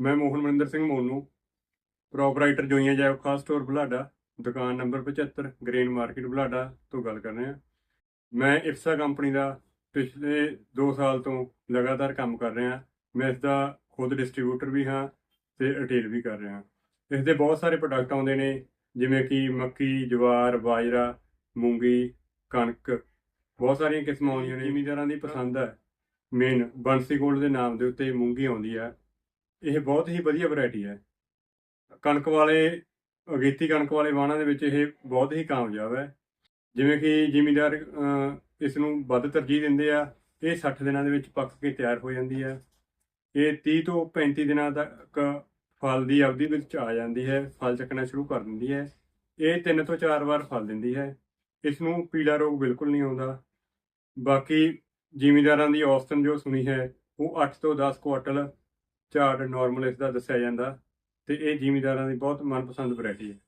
ਮੈਂ ਮੋਹਨ ਮਨਿੰਦਰ ਸਿੰਘ ਮੋਨੂ ਪ੍ਰੋਪਰਾਈਟਰ ਜੋਈਆਂ ਜੈਵ ਖਾਸ ਸਟੋਰ ਬੁਲਾਡਾ ਦੁਕਾਨ ਨੰਬਰ 75 ਗ੍ਰੇਨ ਮਾਰਕੀਟ ਬੁਲਾਡਾ ਤੋਂ ਗੱਲ ਕਰ ਰਹੇ ਮੈਂ ਇਫਸਾ ਕੰਪਨੀ ਦਾ ਪਿਛਲੇ 2 ਸਾਲ ਤੋਂ ਲਗਾਤਾਰ ਕੰਮ ਕਰ ਰਿਹਾ ਮੈਂ ਇਸ ਦਾ ਖੁਦ ਡਿਸਟ੍ਰੀਬਿਊਟਰ ਵੀ ਹਾਂ ਤੇ ਰਿਟੇਲ ਵੀ ਕਰ ਰਿਹਾ ਇਸ ਦੇ ਬਹੁਤ ਸਾਰੇ ਪ੍ਰੋਡਕਟ ਆਉਂਦੇ ਨੇ ਜਿਵੇਂ ਕਿ ਮੱਕੀ ਜਵਾਰ ਬਾਜਰਾ ਮੂੰਗੀ ਕਣਕ ਬਹੁਤ ਸਾਰੀਆਂ ਕਿਸਮਾਂ ਆਉਂਦੀਆਂ ਨੇ। ਜ਼ਿਮੀਂਦਾਰਾਂ ਦੀ ਪਸੰਦ ਹੈ। ਮੇਨ ਬੰਸੀ ਗੋਲਡ ਦੇ ਨਾਮ ਦੇ ਉੱਤੇ ਮੂੰਗੀ ਆਉਂਦੀ ਹੈ ਇਹ ਬਹੁਤ ਹੀ ਵਧੀਆ ਵੈਰਾਈਟੀ ਹੈ। ਕਣਕ ਵਾਲੇ ਅਗੇਤੀ ਕਣਕ ਵਾਲੇ ਵਾਹਣਾਂ ਦੇ ਵਿੱਚ ਇਹ ਬਹੁਤ ਹੀ ਕਾਮਯਾਬ ਹੈ। ਜਿਵੇਂ ਕਿ ਜ਼ਿਮੀਦਾਰ ਇਸ ਨੂੰ ਵੱਧ ਤਰਜੀਹ ਦਿੰਦੇ ਆ, ਇਹ 60 ਦਿਨਾਂ ਦੇ ਵਿੱਚ ਪੱਕ ਕੇ ਤਿਆਰ ਹੋ ਜਾਂਦੀ ਹੈ। ਇਹ 30 ਤੋਂ 35 ਦਿਨਾਂ ਤੱਕ ਫਲ ਦੀ ਅਵਧੀ ਵਿੱਚ ਆ ਜਾਂਦੀ ਹੈ, ਫਲ ਚੱਕਣਾ ਸ਼ੁਰੂ ਕਰ ਦਿੰਦੀ ਹੈ। ਇਹ ਤਿੰਨ ਤੋਂ ਚਾਰ ਵਾਰ ਫਲ ਦਿੰਦੀ ਹੈ। ਇਸ ਨੂੰ ਪੀਲਾ ਰੋਗ ਬਿਲਕੁਲ ਨਹੀਂ ਆਉਂਦਾ। ਬਾਕੀ ਜ਼ਿਮੀਦਾਰਾਂ ਦੀ ਔਸਤਨ ਜੋ ਸੁਣੀ ਹੈ, ਉਹ 8 ਤੋਂ 10 ਕੁਆਟਲ ਝਾੜ ਨਾਰਮਲ ਇਸ ਦਾ ਦੱਸਿਆ ਜਾਂਦਾ ਤੇ ਇਹ ਜ਼ਿਮੀਂਦਾਰਾਂ ਦੀ ਬਹੁਤ ਮਨਪਸੰਦ ਵੈਰਾਈਟੀ ਹੈ।